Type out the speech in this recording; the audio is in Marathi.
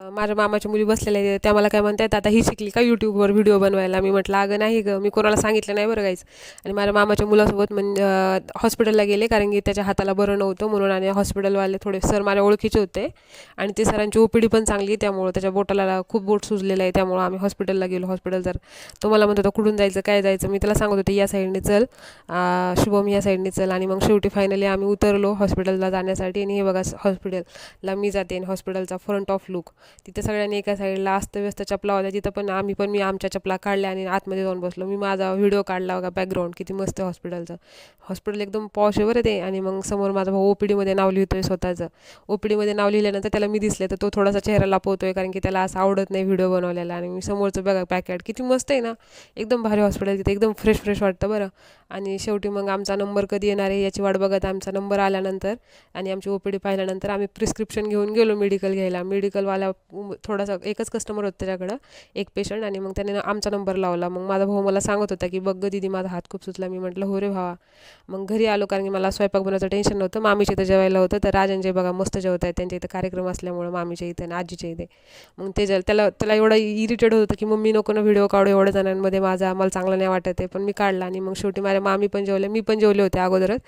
माझ्या मामाच्या मुली बसलेल्या आहेत. त्या मला काय म्हणतात आता ही शिकली का यूट्यूबवर व्हिडिओ बनवायला? मी म्हटलं अगं नाही गं मी कोणाला सांगितलं नाही बरं काहीच आणि माझ्या मामाच्या मुलासोबत म्हणजे हॉस्पिटलला गेले कारण की त्याच्या हाताला बरं नव्हतं म्हणून आणि हॉस्पिटलवाले थोडे सर माझ्या ओळखीचे होते. आणि ते सरांची ओ पी डी पण चांगली त्यामुळं त्याच्या बोटाला खूप बोट सुजलेलं आहे त्यामुळं आम्ही हॉस्पिटलला गेलो. हॉस्पिटल तर तो मला म्हणत होता कुठून जायचं काय जायचं? मी त्याला सांगत होते या साईडने चल शुभम या साईडने चल. आणि मग शेवटी फायनली आम्ही उतरलो हॉस्पिटलला जाण्यासाठी. आणि हे बघा हॉस्पिटलला मी जाते आणि हॉस्पिटलचा फ्रंट ऑफ लुक तिथे सगळ्यांनी एका साईडला अस्तव्यस्त चपला होत्या. तिथं पण आम्ही पण मी आमच्या चपला काढल्या आणि आतमध्ये जाऊन बसलो. मी माझा व्हिडिओ काढला बघा बॅकग्राऊंड किती मस्त आहे हॉस्पिटलचं हॉस्पिटल एकदम पॉश आहे बरं ते. आणि मग समोर माझा भाऊ ओ पी डीमध्ये नाव लिहितोय स्वतःचं. ओ पी डीमध्ये नाव लिहिल्यानंतर त्याला मी दिसले तर तो थोडासा चेहरा लापवतोय कारण की त्याला असं आवडत नाही व्हिडिओ बनवलेला आणि मी समोरचं बघा पॅकेट किती मस्त आहे ना. एकदम भारी हॉस्पिटल तिथे. एकदम फ्रेश फ्रेश वाटतं बरं. आणि शेवटी मग आमचा नंबर कधी येणार आहे याची वाट बघत आमचा नंबर आल्यानंतर आणि आमची ओ पी डी पाहिल्यानंतर आम्ही प्रिस्क्रिप्शन घेऊन गेलो मेडिकल घ्यायला. मेडिकलवाला थोडासा एकच कस्टमर होता त्याच्याकडं एक पेशंट आणि मग त्याने आमचा नंबर लावला. मग माझा भाऊ मला सांगत होता की बघ गं दीदी माझा हात खूप सुचला. मी म्हटलं हो रे भावा. मग घरी आलो कारण की मला स्वयंपाक बनवायचं टेन्शन नव्हतं. मामीच्या इथं जेवायला होतं. तर राजांचे बघा मस्त जेवत आहेत. त्यांच्या इथं कार्यक्रम असल्यामुळं मामीच्या इथे आणि आजीच्या इथे. मग ते त्याला त्याला एवढं इरिटेड होतं की मम्मी नको ना व्हिडिओ काढू एवढ्या जणांमध्ये. माझा मला चांगलं नाही वाटत आहे. पण मी काढला आणि मग शेवटी माझ्या मामी पण जेवले मी पण जेवले होते अगोदरच.